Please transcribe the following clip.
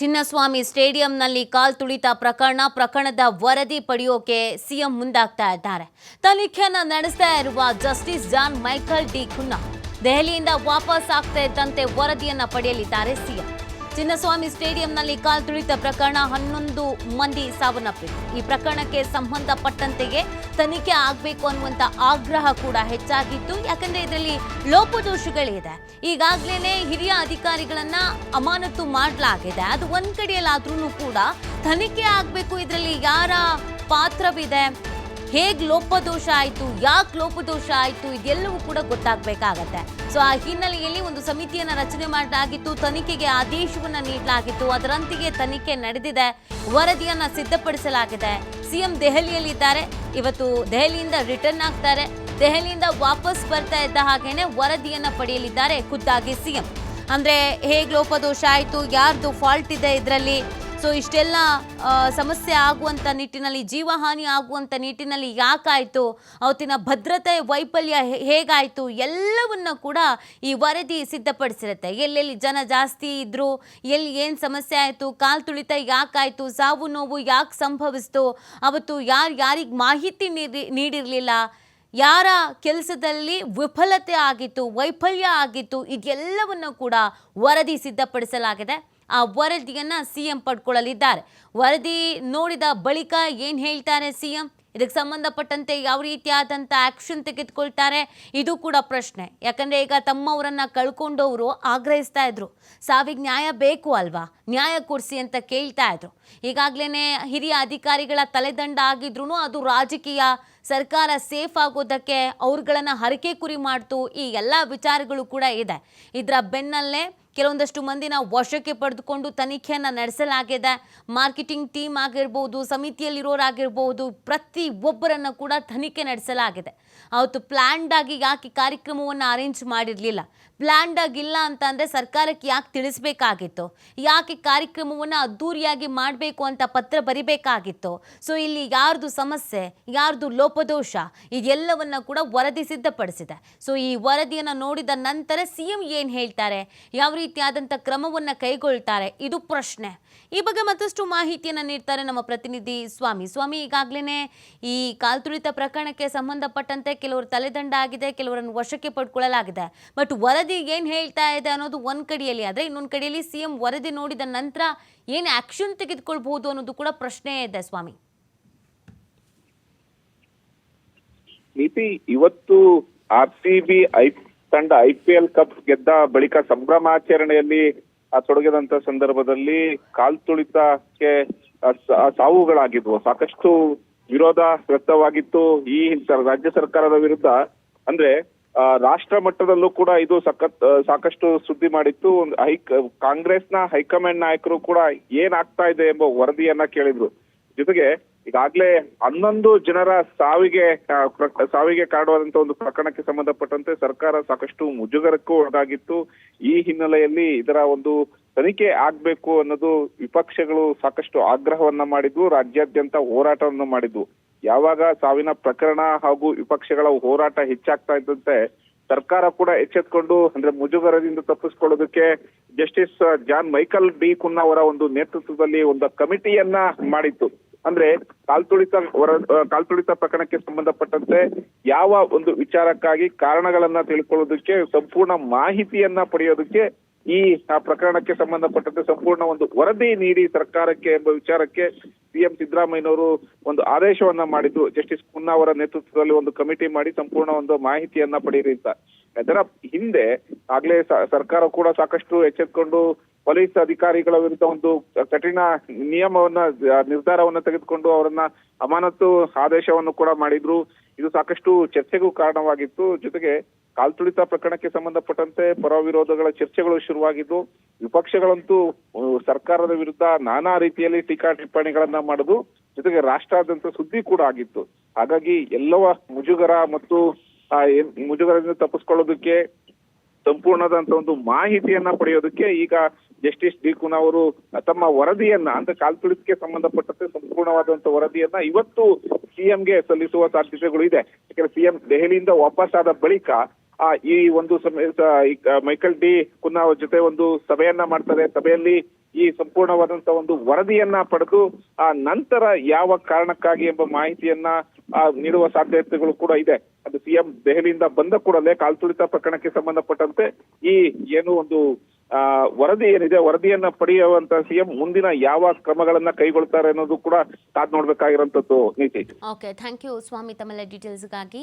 ಚಿನ್ನಸ್ವಾಮಿ ಸ್ಟೇಡಿಯಂನಲ್ಲಿ ಕಾಲ್ ತುಳಿತ ಪ್ರಕರಣ, ಪ್ರಕರಣದ ವರದಿ ಪಡೆಯೋಕೆ ಸಿಎಂ ಮುಂದಾಗ್ತಾ ಇದ್ದಾರೆ. ತನಿಖೆಯನ್ನು ನಡೆಸ್ತಾ ಇರುವ justice John Michael D Cunha, ದೆಹಲಿಯಿಂದ ವಾಪಸ್ ಆಗ್ತಾ ಇದ್ದಂತೆ ವರದಿಯನ್ನ ಪಡೆಯಲಿದ್ದಾರೆ ಸಿಎಂ. ಚಿನ್ನಸ್ವಾಮಿ ಸ್ಟೇಡಿಯಂನಲ್ಲಿ ಕಾಲ್ ತುಳಿತ ಪ್ರಕರಣ ಹನ್ನೊಂದು ಮಂದಿ ಸಾವನ್ನಪ್ಪಿದೆ. ಈ ಪ್ರಕರಣಕ್ಕೆ ಸಂಬಂಧಪಟ್ಟಂತೆಯೇ ತನಿಖೆ ಆಗಬೇಕು ಅನ್ನುವಂಥ ಆಗ್ರಹ ಕೂಡ ಹೆಚ್ಚಾಗಿತ್ತು ಯಾಕಂದ್ರೆ ಇದರಲ್ಲಿ ಲೋಪದೋಷಗಳಿದೆ ಈಗಾಗಲೇ ಹಿರಿಯ ಅಧಿಕಾರಿಗಳನ್ನ ಅಮಾನತು ಮಾಡಲಾಗಿದೆ. ಅದು ಒಂದು ಕಡೆಯಲ್ಲಾದ್ರೂ ಕೂಡ ತನಿಖೆ ಆಗಬೇಕು. ಇದರಲ್ಲಿ ಯಾರ ಪಾತ್ರವಿದೆ? ಹೇಗ್ ಲೋಪದೋಷ ಆಯಿತು, ಯಾಕೆ ಲೋಪದೋಷ ಆಯಿತು, ಇದೆಲ್ಲವೂ ಕೂಡ ಗೊತ್ತಾಗಬೇಕಾಗತ್ತೆ. ಸೊ ಆ ಹಿನ್ನೆಲೆಯಲ್ಲಿ ಒಂದು ಸಮಿತಿಯನ್ನ ರಚನೆ ಮಾಡಲಾಗಿತ್ತು. ತನಿಖೆಗೆ ಆದೇಶವನ್ನ ನೀಡಲಾಗಿತ್ತು. ಅದರಂತೆಯೇ ತನಿಖೆ ನಡೆದಿದೆ. ವರದಿಯನ್ನ ಸಿದ್ಧಪಡಿಸಲಾಗಿದೆ. ಸಿಎಂ ದೆಹಲಿಯಲ್ಲಿದ್ದಾರೆ. ಇವತ್ತು ದೆಹಲಿಯಿಂದ ರಿಟರ್ನ್ ಆಗ್ತಾರೆ. ದೆಹಲಿಯಿಂದ ವಾಪಸ್ ಬರ್ತಾ ಇದ್ದ ಹಾಗೇನೆ ವರದಿಯನ್ನ ಪಡೆಯಲಿದ್ದಾರೆ ಖುದ್ದಾಗಿ ಸಿಎಂ. ಅಂದ್ರೆ ಹೇಗೆ ಲೋಪದೋಷ ಆಯಿತು, ಯಾರ್ದು ಫಾಲ್ಟ್ ಇದೆ ಇದರಲ್ಲಿ? ಸೊ ಇಷ್ಟೆಲ್ಲ ಸಮಸ್ಯೆ ಆಗುವಂಥ ನಿಟ್ಟಿನಲ್ಲಿ, ಜೀವಹಾನಿ ಆಗುವಂಥ ನಿಟ್ಟಿನಲ್ಲಿ ಯಾಕಾಯಿತು? ಅವತ್ತಿನ ಭದ್ರತೆ, ವೈಫಲ್ಯ ಹೇಗಾಯಿತು? ಎಲ್ಲವನ್ನ ಕೂಡ ಈ ವರದಿ ಸಿದ್ಧಪಡಿಸಿರುತ್ತೆ. ಎಲ್ಲೆಲ್ಲಿ ಜನ ಜಾಸ್ತಿ ಇದ್ರು, ಎಲ್ಲಿ ಏನು ಸಮಸ್ಯೆ ಆಯಿತು, ಕಾಲು ತುಳಿತ ಯಾಕಾಯಿತು, ಸಾವು ನೋವು ಯಾಕೆ ಸಂಭವಿಸ್ತು, ಅವತ್ತು ಯಾರು, ಯಾರಿಗೆ ಮಾಹಿತಿ ನೀಡಿ ನೀಡಿರಲಿಲ್ಲ, ಯಾರ ಕೆಲಸದಲ್ಲಿ ವಿಫಲತೆ ಆಗಿತ್ತು, ವೈಫಲ್ಯ ಆಗಿತ್ತು, ಇದೆಲ್ಲವನ್ನು ಕೂಡ ವರದಿ ಸಿದ್ಧಪಡಿಸಲಾಗಿದೆ. ಆ ವರದಿಯನ್ನ ಸಿಎಂ ಪಡ್ಕೊಳ್ಳಲಿದ್ದಾರೆ. ವರದಿ ನೋಡಿದ ಬಳಿಕ ಏನು ಹೇಳ್ತಾರೆ ಸಿಎಂ? ಇದಕ್ಕೆ ಸಂಬಂಧಪಟ್ಟಂತೆ ಯಾವ ರೀತಿಯಾದಂಥ ಆ್ಯಕ್ಷನ್ ತೆಗೆದುಕೊಳ್ತಾರೆ? ಇದು ಕೂಡ ಪ್ರಶ್ನೆ. ಯಾಕಂದರೆ ಈಗ ತಮ್ಮವರನ್ನು ಕಳ್ಕೊಂಡವರು ಆಗ್ರಹಿಸ್ತಾ ಇದ್ರು. ಸಾವಿಗೆ ನ್ಯಾಯ ಬೇಕು ಅಲ್ವಾ? ನ್ಯಾಯ ಕೊಡಿಸಿ ಅಂತ ಕೇಳ್ತಾ ಇದ್ರು. ಈಗಾಗಲೇ ಹಿರಿಯ ಅಧಿಕಾರಿಗಳ ತಲೆದಂಡ ಆಗಿದ್ರು ಅದು ರಾಜಕೀಯ ಸರ್ಕಾರ ಸೇಫ್ ಆಗೋದಕ್ಕೆ ಅವ್ರುಗಳನ್ನು ಹರಕೆ ಕುರಿ ಮಾಡ್ತು, ಈ ಎಲ್ಲ ವಿಚಾರಗಳು ಕೂಡ ಇದೆ. ಇದರ ಬೆನ್ನಲ್ಲೇ ಕೆಲವೊಂದಷ್ಟು ಮಂದಿನ ವಶಕ್ಕೆ ಪಡೆದುಕೊಂಡು ತನಿಖೆಯನ್ನು ನಡೆಸಲಾಗಿದೆ. ಮಾರ್ಕೆಟಿಂಗ್ ಟೀಮ್ ಆಗಿರ್ಬೋದು, ಸಮಿತಿಯಲ್ಲಿರೋರಾಗಿರ್ಬೋದು, ಪ್ರತಿ ಒಬ್ಬರನ್ನು ಕೂಡ ತನಿಖೆ ನಡೆಸಲಾಗಿದೆ. ಅವತ್ತು ಪ್ಲ್ಯಾಂಡ್ ಆಗಿ ಯಾಕೆ ಕಾರ್ಯಕ್ರಮವನ್ನು ಅರೇಂಜ್ ಮಾಡಿರಲಿಲ್ಲ? ಪ್ಲ್ಯಾಂಡ್ ಆಗಿಲ್ಲ ಅಂತ ಅಂದರೆ ಸರ್ಕಾರಕ್ಕೆ ಯಾಕೆ ತಿಳಿಸ್ಬೇಕಾಗಿತ್ತು? ಯಾಕೆ ಕಾರ್ಯಕ್ರಮವನ್ನು ಅದ್ದೂರಿಯಾಗಿ ಮಾಡಬೇಕು ಅಂತ ಪತ್ರ ಬರಿಬೇಕಾಗಿತ್ತು? ಸೊ ಇಲ್ಲಿ ಯಾರ್ದು ಸಮಸ್ಯೆ, ಯಾರ್ದು ಲೋಪದೋಷ, ಇದೆಲ್ಲವನ್ನ ಕೂಡ ವರದಿ ಸಿದ್ಧಪಡಿಸಿದೆ. ಸೊ ಈ ವರದಿಯನ್ನು ನೋಡಿದ ನಂತರ ಸಿ ಎಂ ಏನು ಹೇಳ್ತಾರೆ? ಯಾವ ರೀತಿಯಾದಂಥ ಕ್ರಮವನ್ನು ಕೈಗೊಳ್ತಾರೆ? ಇದು ಪ್ರಶ್ನೆ. ಈ ಬಗ್ಗೆ ಮತ್ತಷ್ಟು ಮಾಹಿತಿಯನ್ನು ನೀಡ್ತಾರೆ ನಮ್ಮ ಪ್ರತಿನಿಧಿ ಸ್ವಾಮಿ. ಸ್ವಾಮಿ ಈಗಾಗಲೇ ಈ ಕಾಲ್ತುಳಿತ ಪ್ರಕರಣಕ್ಕೆ ಸಂಬಂಧಪಟ್ಟಂತೆ ಕೆಲವರು ತಲೆದಂಡ ಆಗಿದೆ, ಕೆಲವರನ್ನು ವಶಕ್ಕೆ ಪಡ್ಕೊಳ್ಳಲಾಗಿದೆ. ಬಟ್ ವರದಿ ಏನು ಹೇಳ್ತಾ ಇದೆ ಅನ್ನೋದು ಒಂದ್ ಕಡೆಯಲ್ಲಿ. ಆದ್ರೆ ಇನ್ನೊಂದು ಕಡೆಯಲ್ಲಿ ಸಿಎಂ ವರದಿ ನೋಡಿದ ನಂತರ ಏನು ಆಕ್ಷನ್ ತೆಗೆದುಕೊಳ್ಬಹುದು ಅನ್ನೋದು ಕೂಡ ಪ್ರಶ್ನೆ ಇದೆ ಸ್ವಾಮಿ. ನೀತಿ, ಇವತ್ತು ಆರ್ ಸಿ ಬಿ ಐ, ತಂಡ ಐ ಪಿ ಎಲ್ ಕಪ್ ಗೆದ್ದ ಬಳಿಕ ಸಂಭ್ರಮಾಚರಣೆಯಲ್ಲಿ ತೊಡಗಿದಂತ ಸಂದರ್ಭದಲ್ಲಿ ಕಾಲ್ ತುಳಿತಕ್ಕೆ ಸಾವುಗಳಾಗಿದ್ವು. ಸಾಕಷ್ಟು ವಿರೋಧ ವ್ಯಕ್ತವಾಗಿತ್ತು. ಈ ರಾಜ್ಯ ಸರ್ಕಾರದ ವಿರುದ್ಧ. ಅಂದ್ರೆ ರಾಷ್ಟ್ರ ಮಟ್ಟದಲ್ಲೂ ಕೂಡ ಇದು ಸಖತ್ ಸಾಕಷ್ಟು ಸುದ್ದಿ ಮಾಡಿತ್ತು. ಹೈ, ಕಾಂಗ್ರೆಸ್ನ ಹೈಕಮಾಂಡ್ ನಾಯಕರು ಕೂಡ ಏನಾಗ್ತಾ ಇದೆ ಎಂಬ ವರದಿಯನ್ನ ಕೇಳಿದ್ರು. ಜೊತೆಗೆ ಈಗಾಗ್ಲೇ ಹನ್ನೊಂದು ಜನರ ಸಾವಿಗೆ ಸಾವಿಗೆ ಕಾಡುವಂತ ಒಂದು ಪ್ರಕರಣಕ್ಕೆ ಸಂಬಂಧಪಟ್ಟಂತೆ ಸರ್ಕಾರ ಸಾಕಷ್ಟು ಮುಜುಗರಕ್ಕೂ ಒಳಗಾಗಿತ್ತು. ಈ ಹಿನ್ನೆಲೆಯಲ್ಲಿ ಇದರ ಒಂದು ತನಿಖೆ ಆಗ್ಬೇಕು ಅನ್ನೋದು ವಿಪಕ್ಷಗಳು ಸಾಕಷ್ಟು ಆಗ್ರಹವನ್ನ ಮಾಡಿದ್ವು, ರಾಜ್ಯಾದ್ಯಂತ ಹೋರಾಟವನ್ನು ಮಾಡಿದ್ವು. ಯಾವಾಗ ಸಾವಿನ ಪ್ರಕರಣ ಹಾಗೂ ವಿಪಕ್ಷಗಳ ಹೋರಾಟ ಹೆಚ್ಚಾಗ್ತಾ ಇದ್ದಂತೆ ಸರ್ಕಾರ ಕೂಡ ಎಚ್ಚೆತ್ಕೊಂಡು, ಅಂದ್ರೆ ಮುಜುಗರದಿಂದ ತಪ್ಪಿಸ್ಕೊಳ್ಳೋದಕ್ಕೆ justice John Michael D Cunha ಅವರ ಒಂದು ನೇತೃತ್ವದಲ್ಲಿ ಒಂದು ಕಮಿಟಿಯನ್ನ ಮಾಡಿತ್ತು. ಅಂದ್ರೆ ಕಾಲ್ತುಳಿತ ಕಾಲ್ತುಳಿತ ಪ್ರಕರಣಕ್ಕೆ ಸಂಬಂಧಪಟ್ಟಂತೆ ಯಾವ ಒಂದು ವಿಚಾರಕ್ಕಾಗಿ ಕಾರಣಗಳನ್ನ ತಿಳ್ಕೊಳ್ಳೋದಕ್ಕೆ, ಸಂಪೂರ್ಣ ಮಾಹಿತಿಯನ್ನ ಪಡೆಯೋದಕ್ಕೆ ಈ, ಆ ಪ್ರಕರಣಕ್ಕೆ ಸಂಬಂಧಪಟ್ಟಂತೆ ಸಂಪೂರ್ಣ ಒಂದು ವರದಿ ನೀಡಿ ಸರ್ಕಾರಕ್ಕೆ ಎಂಬ ವಿಚಾರಕ್ಕೆ ಸಿಎಂ ಸಿದ್ದರಾಮಯ್ಯನವರು ಒಂದು ಆದೇಶವನ್ನ ಮಾಡಿದ್ದು. ಜಸ್ಟಿಸ್ ಕುನ್ನಾ ಅವರ ನೇತೃತ್ವದಲ್ಲಿ ಒಂದು ಕಮಿಟಿ ಮಾಡಿ ಸಂಪೂರ್ಣ ಒಂದು ಮಾಹಿತಿಯನ್ನ ಪಡೆಯಿರಿ ಅಂತ. ಅದರ ಹಿಂದೆ ಆಗ್ಲೇ ಸರ್ಕಾರ ಕೂಡ ಸಾಕಷ್ಟು ಎಚ್ಚೆತ್ಕೊಂಡು ಪೊಲೀಸ್ ಅಧಿಕಾರಿಗಳ ವಿರುದ್ಧ ಒಂದು ಕಠಿಣ ನಿಯಮವನ್ನ ನಿರ್ಧಾರವನ್ನ ತೆಗೆದುಕೊಂಡು ಅವರನ್ನ ಅಮಾನತು ಆದೇಶವನ್ನು ಕೂಡ ಮಾಡಿದ್ರು. ಇದು ಸಾಕಷ್ಟು ಚರ್ಚೆಗೂ ಕಾರಣವಾಗಿತ್ತು. ಜೊತೆಗೆ ಕಾಲ್ತುಳಿತ ಪ್ರಕರಣಕ್ಕೆ ಸಂಬಂಧಪಟ್ಟಂತೆ ಪರ ವಿರೋಧಗಳ ಚರ್ಚೆಗಳು ಶುರುವಾಗಿದ್ದು, ವಿಪಕ್ಷಗಳಂತೂ ಸರ್ಕಾರದ ವಿರುದ್ಧ ನಾನಾ ರೀತಿಯಲ್ಲಿ ಟೀಕಾ ಟಿಪ್ಪಣಿಗಳನ್ನ ಮಾಡುದು, ಜೊತೆಗೆ ರಾಷ್ಟ್ರಾದ್ಯಂತ ಸುದ್ದಿ ಕೂಡ ಆಗಿತ್ತು. ಹಾಗಾಗಿ ಎಲ್ಲವ ಮುಜುಗರ ಮತ್ತು ಮುಜುಗರದಿಂದ ತಪ್ಪಿಸ್ಕೊಳ್ಳೋದಕ್ಕೆ, ಸಂಪೂರ್ಣದಂತ ಒಂದು ಮಾಹಿತಿಯನ್ನ ಪಡೆಯೋದಕ್ಕೆ ಈಗ ಜಸ್ಟಿಸ್ ಡಿ ಕುನ್ ಅವರು ತಮ್ಮ ವರದಿಯನ್ನ, ಅಂದ್ರೆ ಕಾಲ್ತುಳಿತಕ್ಕೆ ಸಂಬಂಧಪಟ್ಟಂತೆ ಸಂಪೂರ್ಣವಾದಂತ ವರದಿಯನ್ನ ಇವತ್ತು ಸಿಎಂಗೆ ಸಲ್ಲಿಸುವ ಸಾಧ್ಯತೆಗಳು ಇದೆ. ಯಾಕಂದ್ರೆ ಸಿಎಂ ದೆಹಲಿಯಿಂದ ವಾಪಸ್ ಆದ ಬಳಿಕ ಈ ಒಂದು ಸಮಯ ಮೈಕಲ್ ಡಿ ಕುನ್ನಾ ಅವರ ಜೊತೆ ಒಂದು ಸಭೆಯನ್ನ ಮಾಡ್ತಾರೆ. ಸಭೆಯಲ್ಲಿ ಈ ಸಂಪೂರ್ಣವಾದಂತ ಒಂದು ವರದಿಯನ್ನ ಪಡೆದು ಆ ನಂತರ ಯಾವ ಕಾರಣಕ್ಕಾಗಿ ಎಂಬ ಮಾಹಿತಿಯನ್ನ ನೀಡುವ ಸಾಧ್ಯತೆಗಳು ಕೂಡ ಇದೆ. ಅದು ಸಿಎಂ ದೆಹಲಿಯಿಂದ ಬಂದ ಕೂಡಲೇ ಕಾಲ್ತುಳಿತ ಪ್ರಕರಣಕ್ಕೆ ಸಂಬಂಧಪಟ್ಟಂತೆ ಈ ಏನು ಒಂದು ಆ, ವರದಿ ಏನಿದೆ ವರದಿಯನ್ನ ಪಡೆಯುವಂತ ಸಿಎಂ ಮುಂದಿನ ಯಾವ ಕ್ರಮಗಳನ್ನ ಕೈಗೊಳ್ತಾರೆ ಅನ್ನೋದು ಕೂಡ ಕಾದ್ ನೋಡ್ಬೇಕಾಗಿರೋಂಥದ್ದು ನೀತಿ. ಓಕೆ ಥ್ಯಾಂಕ್ ಯು ಸ್ವಾಮಿ ತಮ್ಮೆಲ್ಲ ಡೀಟೇಲ್ಸ್ಗಾಗಿ